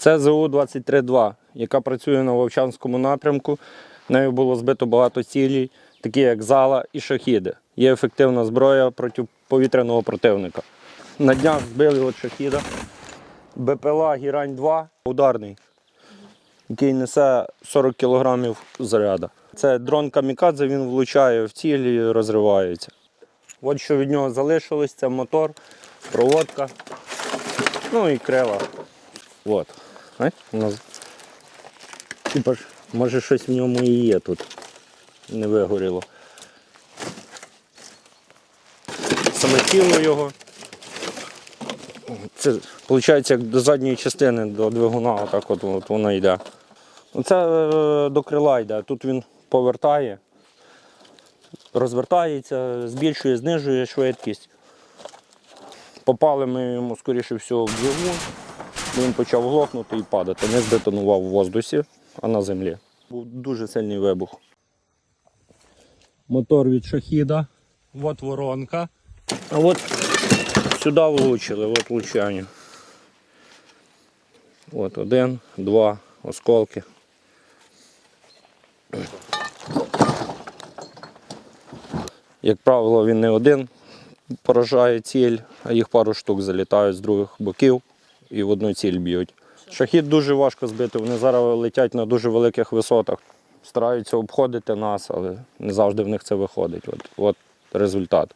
Це ЗУ-23-2, яка працює на Вовчанському напрямку. Нею було збито багато цілей, такі як зала і шахіди. Є ефективна зброя проти повітряного противника. На днях збили от шахіда. БПЛА Гірань-2 ударний, який несе 40 кг заряду. Це дрон камікадзе, він влучає в ціль і розривається. От що від нього залишилось, це мотор, проводка, ну і крила. От. Знаєте, у типа ж, може щось в ньому і є тут. Не вигоріло. Саме тіло його. Це виходить як до задньої частини, до двигуна, отак от, от воно йде. Це е, до крила йде. Тут він повертає, розвертається, збільшує, знижує швидкість. Попали ми йому, скоріше всього, в двигун. Він почав глохнути і падати. Не здетонував в воздусі, а на землі. Був дуже сильний вибух. Мотор від шахіда. От воронка. А от сюди влучили, от влучання. От один, два осколки. Як правило, він не один поражає ціль, а їх пару штук залітають з других боків і в одну ціль б'ють. Шахід дуже важко збити, вони зараз летять на дуже великих висотах. Стараються обходити нас, але не завжди в них це виходить. От, от результат.